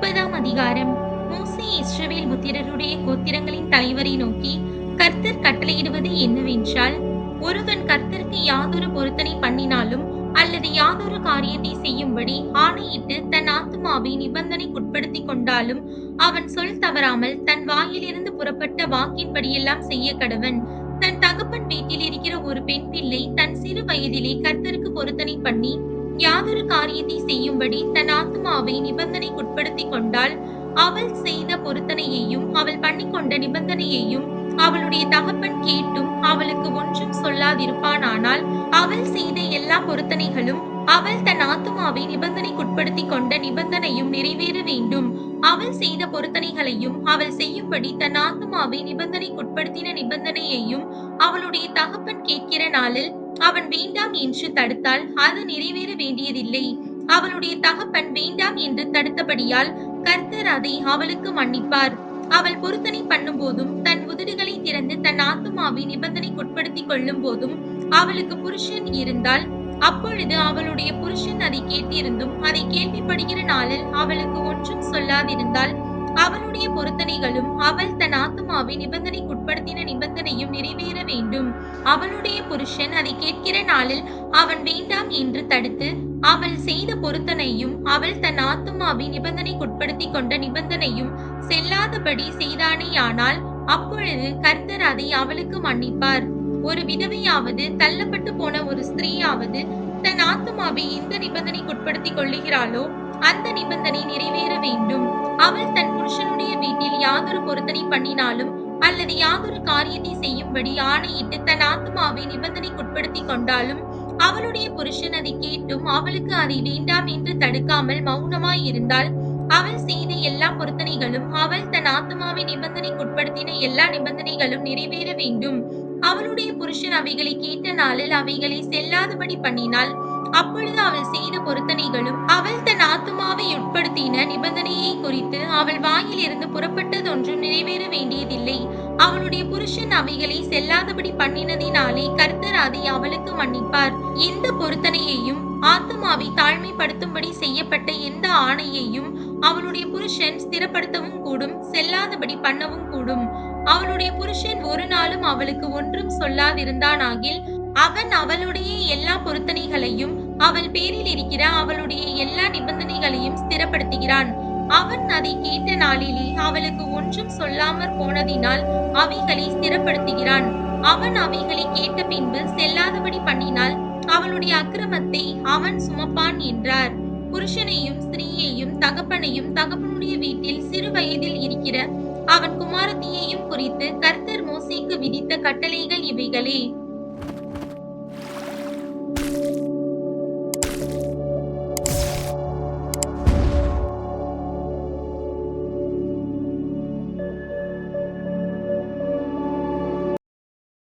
முப்பதாம் அதிகாரம். மோசே இஸ்ரவேல் புத்திரருடைய கோத்திரங்களின் தலைவரை நோக்கி கர்த்தர் கட்டளையிடுவது என்னவென்றால் ஒருவன் கர்த்தருக்கு யாதொரு பொருத்தனை பண்ணினாலும் அல்லது யாதொரு காரியத்தை செய்யும்படி ஆணையிட்டு தன் ஆத்மாவை நிபந்தனைக்குட்படுத்திக் கொண்டாலும் அவன் சொல் தவறாமல் தன் வாயிலிருந்து புறப்பட்ட வாக்கின்படியெல்லாம் செய்ய கடவன். தன் தகப்பன் வீட்டில் இருக்கிற ஒரு பெண் பிள்ளை தன் சிறு வயதிலே கர்த்தருக்கு பொருத்தனை பண்ணி யாதொரு காரியத்தை செய்யும்படி தன் ஆத்மாவை நிபந்தனைக்குட்படுத்திக் கொண்டால் அவள் செய்த பொருத்தனையையும் அவள் பண்ணிக்கொண்ட நிபந்தனையையும் அவளுடைய தகப்பன் கேட்டும் அவளுக்கு ஒன்றும் சொல்லாதிருப்பானானால் அவள் செய்த எல்லா பொருத்தனைகளும் அவள் தன் ஆத்துமாவை நிபந்தனைக்குட்படுத்திக் கொண்ட நிபந்தனையும் நிறைவேற வேண்டும். அவள் செய்த பொருத்தனைகளையும் அவள் செய்யும்படி தன் ஆத்துமாவை நிபந்தனைக்குட்படுத்தின நிபந்தனையையும் அவளுடைய தகப்பன் கேட்கிற நாளில் அவன் வேண்டாம் என்று தடுத்தால் அது நிறைவேற வேண்டியதில்லை. அவளுடைய தகப்பன் வேண்டாம் என்று தடுத்தபடியால் கர்த்தர் அதை அவளுக்கு மன்னிப்பார். அவள் பொருத்தனை பண்ணும் போதும் தன் உதடுகளை திறந்து தன் ஆத்துமாவை நிபந்தனைக்குட்படுத்திக் கொள்ளும் போதும் அவளுக்கு புருஷன் இருந்தால் அப்பொழுது அவளுடைய புருஷன் அதை கேட்டிருந்தும் அதை கேள்விப்படுகிற நாளில் அவளுக்கு ஒன்றும் சொல்லாதிருந்தால் அவனுடைய பொருத்தனைகளும் அவள் தன் ஆத்துமாவை நிபந்தனைக்குட்படுத்தின நிபந்தனையும் நிறைவேற வேண்டும். அவளுடைய புருஷன் அதை கேட்கிற நாளில் அவன் வேண்டாம் என்று தடுத்து அவள் செய்த பொருத்தனையும் அவள் தன் ஆத்துமாவை நிபந்தனைக்குட்படுத்திக் கொண்ட நிபந்தனையும் செல்லாதபடி செய்தானேயானால் அப்பொழுது கர்த்தர் அதை அவளுக்கு மன்னிப்பார். ஒரு விதவையாவது தள்ளப்பட்டு போன ஒரு ஸ்திரீயாவது தன் ஆத்மாவை எந்த நிபந்தனைக்குட்படுத்திக் கொள்ளுகிறாளோ அந்த நிபந்தனை நிறைவேற வேண்டும். அவள் தன் புருஷனுடைய வீட்டில் யாதொரு பொருத்தனை பண்ணினாலும் அல்லது யாதொரு காரியத்தை செய்யும்படி ஆணையிட்டு தன் ஆத்மாவை நிபந்தனைக்குட்படுத்தி கொண்டாலும் அவளுடைய புருஷன் அதை கேட்டும் அவளுக்கு அதை வேண்டாம் என்று தடுக்காமல் மௌனமாய் இருந்தால் அவள் செய்த எல்லா பொருத்தனைகளும் அவள் தன் ஆத்மாவை நிபந்தனைக்குட்படுத்தின எல்லா நிபந்தனைகளும் நிறைவேற வேண்டும். அவளுடைய புருஷன் அவைகளை கேட்ட நாளில் அவைகளை செல்லாதபடி பண்ணினால் அப்பொழுது அவள் செய்த பொருத்தனைகளும் அவள் தன் ஆத்துமாவை உட்படுத்தின நிபந்தனையை குறித்து அவள் வாயிலிருந்து புறப்பட்டதொன்றும் நிறைவேற வேண்டியதில்லை. அவளுடைய புருஷன் அவைகளை செல்லாதபடி பண்ணினதினாலே கர்த்தர் அதை அவளுக்கு மன்னிப்பார். எந்த பொருத்தனையையும் ஆத்மாவை தாழ்மைப்படுத்தும்படி செய்யப்பட்ட எந்த ஆணையையும் அவளுடைய புருஷன் ஸ்திரப்படுத்தவும் கூடும் செல்லாதபடி பண்ணவும் கூடும். அவளுடைய புருஷன் ஒரு நாளும் அவளுக்கு ஒன்றும் சொல்லாதிருந்தானாகில் அவன் அவளுடைய எல்லா பொருத்தனைகளையும் அவள் பேரில் இருக்கிற அவளுடைய எல்லா நிபந்தனைகளையும் ஸ்திரப்படுத்துகிறான். அவன் அதை கேட்ட நாளிலே அவளுக்கு ஒன்றும் சொல்லாமற் போனதினால் அவைகளை ஸ்திரப்படுத்துகிறான். அவன் அவைகளை கேட்ட பின்பு செல்லாதபடி பண்ணினால் அவளுடைய அக்கிரமத்தை அவன் சுமப்பான் என்றார். புருஷனையும் ஸ்திரீயையும் தகப்பனையும் தகப்பனுடைய வீட்டில் சிறு வயதில் இருக்கிற அவன் குமாரத்தியையும் குறித்து கர்த்தர் மோசிக்கு விதித்த கட்டளைகள் இவைகளே.